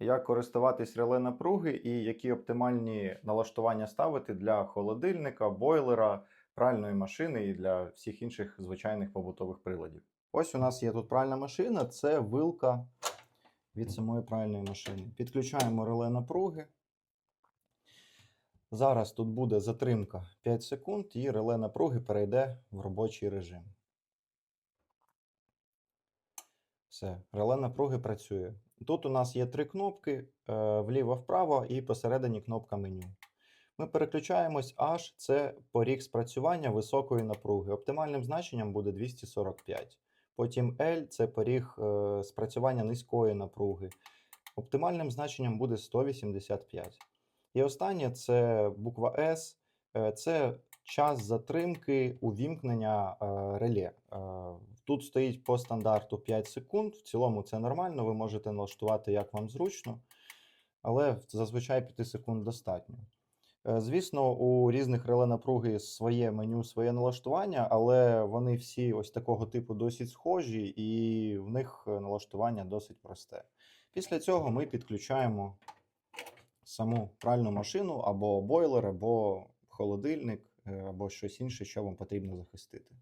як користуватись реле напруги і які оптимальні налаштування ставити для холодильника, бойлера, пральної машини і для всіх інших звичайних побутових приладів. Ось у нас є тут пральна машина, це вилка від самої пральної машини. Підключаємо реле напруги. Зараз тут буде затримка 5 секунд, і реле напруги перейде в робочий режим. Все, реле напруги працює. Тут у нас є три кнопки: е, вліво-вправо і посередині кнопка меню. Ми переключаємось аж це поріг спрацювання високої напруги. Оптимальним значенням буде 245. Потім L це поріг е, спрацювання низької напруги. Оптимальним значенням буде 185. І останнє це буква S. е, Це час затримки увімкнення реле. Тут стоїть по стандарту 5 секунд. В цілому це нормально, ви можете налаштувати як вам зручно, але зазвичай 5 секунд достатньо. Е, Звісно, у різних реле напруги своє меню, своє налаштування, але вони всі ось такого типу досить схожі, і в них е, налаштування досить просте. Після цього ми підключаємо саму пральну машину або бойлер, або холодильник, е, або щось інше, що вам потрібно захистити.